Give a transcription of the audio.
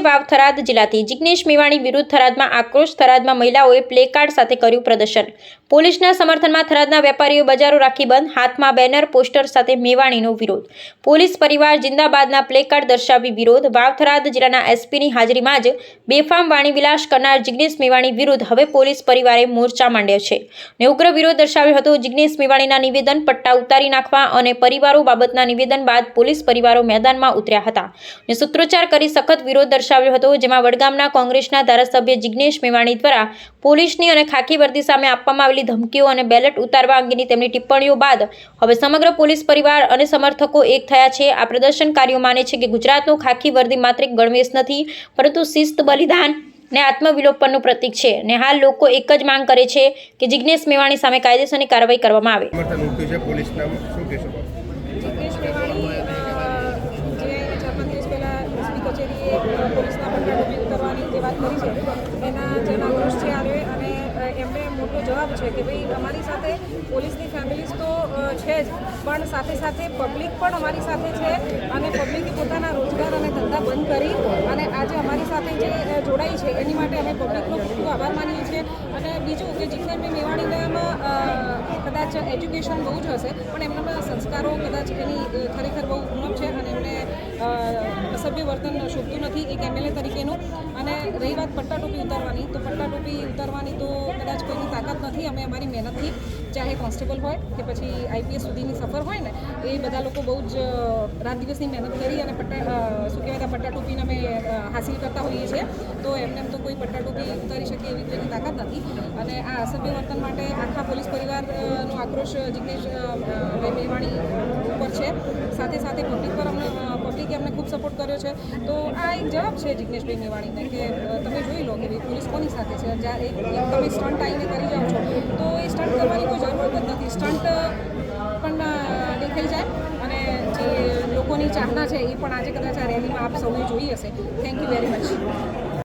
વાવ થરાદ જિલ્લાથી જિગ્નેશ મેવાણી વિરુદ્ધ થરાદમાં આક્રોશ, થરાદમાં મહિલાઓએ પ્લેકાર્ડ સાથે કર્યું પ્રદર્શન. પોલીસના સમર્થનમાં થરાદના વેપારીઓ બજારો રાખી બંધ, હાથમાં બેનર, પોસ્ટર સાથે મેવાણીનો વિરોધ. પોલીસ પરિવાર જિંદાબાદના પ્લેકાર્ડ દર્શાવી વિરોધ. વાવ થરાદ જિલ્લાના એસપીની હાજરીમાં જ બેફામ વાણી વિલાસ કરનાર જિગ્નેશ મેવાણી વિરુદ્ધ હવે પોલીસ પરિવારે મોરચા માંડ્યો છે. ને ઉગ્ર વિરોધ દર્શાવ્યો હતો. જિગ્નેશ મેવાણીના નિવેદન પટ્ટા ઉતારી નાખવા અને પરિવારો બાબતના નિવેદન બાદ પોલીસ પરિવારો મેદાનમાં ઉતર્યા હતા. ને સૂત્રોચ્ચાર કરી સખત વિરોધ હતો, જેમાં વડગામના કોંગ્રેસના ધારાસભ્ય જિગ્નેશ મેવાણી દ્વારા પોલીસની અને ખાખી વર્દી સામે આપવામાં આવેલી ધમકીઓ અને બેલેટ ઉતારવા અંગેની તેમની ટિપ્પણીઓ બાદ હવે સમગ્ર પોલીસ પરિવાર અને સમર્થકો એક થયા છે. આ પ્રદર્શનકારીઓ માને છે કે ગુજરાતનું ખાખી વર્દી માત્ર ગણવેશ નથી, પરંતુ શિસ્ત, બલિદાન ને આત્મવિલોપનનું પ્રતીક છે ને હાલ લોકો એક જ માંગ કરે છે કે જિગ્નેશ મેવાણી સામે કાયદેસરની કાર્યવાહી કરવામાં આવે સમર્થન ઉઠ્યું છે પોલીસના શું કહેશો જિગ્નેશ મેવાણી અ, જે ચાર પાંચ દિવસ પહેલાં એસપી કચેરીએ અ, પોલીસના પટ્ટા ડૂબી ઉતરવાની જે વાત કરી છે, એના જે આક્રોશ છે આવે અને એમને મોટો જવાબ છે કે ભાઈ અમારી સાથે પોલીસની ફેમિલીઝ તો છે જ, પણ સાથે સાથે પબ્લિક પણ અમારી સાથે છે અને પબ્લિકે પોતાના રોજગાર અને ધંધા બંધ કરી અને આજે અમારી સાથે જે જોડાઈ છે, એની માટે અમે પબ્લિકનો ખૂબ ખૂબ આભાર માનીએ છીએ. અને બીજું કે જિગ્નેશભાઈ મેવાણી ગયામાં કદાચ એજ્યુકેશન બહુ જ હશે, પણ એમનામાં સંસ્કારો કદાચ એની ખરેખર બહુ ઉણપ છે અને એમને અસભ્ય વર્તન શોભતું નથી એક એમએલએ તરીકેનું અને રહી વાત પટ્ટા ટોપી ઉતારવાની. તો પટ્ટા ટોપી ઉતારવાની તો કદાચ કોઈની તાકાત નથી. અમે અમારી મહેનતથી ચાહે કોન્સ્ટેબલ હોય કે પછી આઈપીએસ સુધીની સફર હોય ને, એ બધા લોકો બહુ જ રાત દિવસની મહેનત કરી અને પટ્ટા શું કહેવાય પટ્ટા ટોપીને અમે હાસિલ કરતા હોઈએ છીએ. તો એમને એમ તો કોઈ પટ્ટા ટોપી ઉતારી શકે એવી કોઈની તાકાત નથી. અને આ અસભ્ય વર્તન માટે આખા પોલીસ પરિવારનો આક્રોશ જિગ્નેશ મેવાણી ઉપર છે. સાથે સાથે પબ્લિક અમને ખૂબ સપોર્ટ કર્યો છે. તો આ એક જવાબ છે જિગ્નેશભાઈ મેવાણીને કે તમે જોઈ લો કે ભાઈ પોલીસ કોની સાથે છે? જ્યારે તમે સ્ટન્ટ આવીને કરી જાઓ છો. તો એ સ્ટન્ટ કરવાની કોઈ જરૂરત જ નથી. સ્ટન્ટ પણ દેખાઈ જાય. અને જે લોકોની ચાહના છે એ પણ આજે કદાચ આ રેલીમાં આપ સૌએ જોઈ હશે. Thank you very much